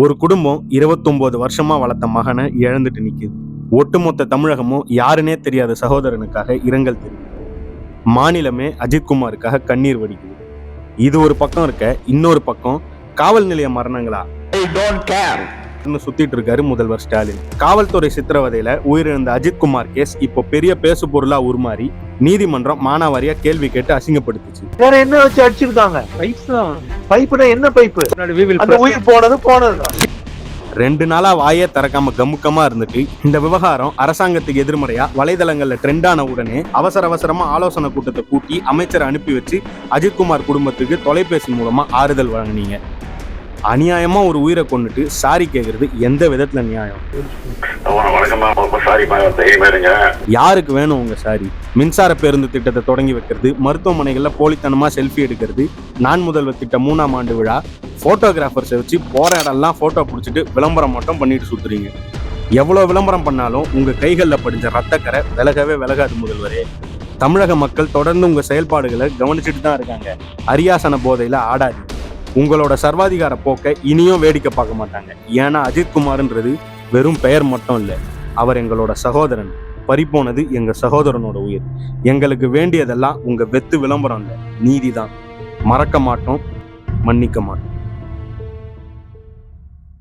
ஒரு குடும்பம் இருபத்தொன்பது வருஷமா வளர்த்த மகனை இழந்துட்டு நிக்குது. ஒட்டுமொத்த தமிழகமும் யாருனே தெரியாத சகோதரனுக்காக இரங்கல் தெரியும் மாநிலமே அஜித்குமாருக்காக கண்ணீர் வடிக்குது. இது ஒரு பக்கம் இருக்க இன்னொரு பக்கம் காவல் நிலைய மரணங்களா? I don't care. ன்னு சுத்திட்டு இருக்காரு முதல்வர் ஸ்டாலின். காவல்துறை சித்திரவதையில உயிரிழந்த அஜித்குமார் கேஸ் இப்போ பெரிய பேசு பொருளா உருமாறி நீதிமன்றம் மானாவாரியா கேள்வி கேட்டு அசிங்கப்படுத்துச்சு. வேற என்ன வச்சு அடிச்சிருக்காங்க பைப்புனா என்ன பைப்பு? முன்னாடி we will அந்த உயிர் போனது போனது ரெண்டு நாளா வாயே திறக்காம கமுக்கமா இருந்துட்டு இந்த விவகாரம் அரசாங்கத்துக்கு எதிர்மறையா வலைதளங்கள்ல ட்ரெண்ட் ஆன உடனே அவசர அவசரமா ஆலோசனை கூட்டத்தை கூட்டி அமைச்சரை அனுப்பி வச்சு அஜித்குமார் குடும்பத்துக்கு தொலைபேசி மூலமா ஆறுதல் வழங்குனீங்க. அநியாயமா ஒரு உயிரை கொண்டுட்டு சாரி கேக்குறது எந்த விதத்துல நியாயம்? யாருக்கு வேணும் உங்க சாரி? மின்சார பேருந்து திட்டத்தை தொடங்கி வைக்கிறது மருத்துவமனைகள்ல போலித்தனமா செல்ஃபி எடுக்கிறது நான் முதல்வர் திட்டம் மூணாம் ஆண்டு விழா போட்டோகிராஃபர்ஸை வச்சு போற இடம்லாம் போட்டோ பிடிச்சிட்டு விளம்பரம் மட்டும் பண்ணிட்டு சுத்துறீங்க. எவ்வளவு விளம்பரம் பண்ணாலும் உங்க கைகள்ல படிஞ்ச ரத்தக்கரை விலகவே விலகாது முதல்வரே. தமிழக மக்கள் தொடர்ந்து உங்க செயல்பாடுகளை கவனிச்சுட்டு தான் இருக்காங்க. அரியாசன போதையில ஆடாது உங்களோட சர்வாதிகார போக்கை இனியும் வேடிக்கை பார்க்க மாட்டாங்க. ஏன்னா அஜித்குமார்ன்றது வெறும் பெயர் மட்டும் இல்லை அவர் எங்களோட சகோதரன். பறிப்போனது எங்க சகோதரனோட உயிர். எங்களுக்கு வேண்டியதெல்லாம் உங்க வெத்து விளம்பரம் இல்லை நீதி தான் மறக்க மாட்டோம் மன்னிக்க மாட்டோம்.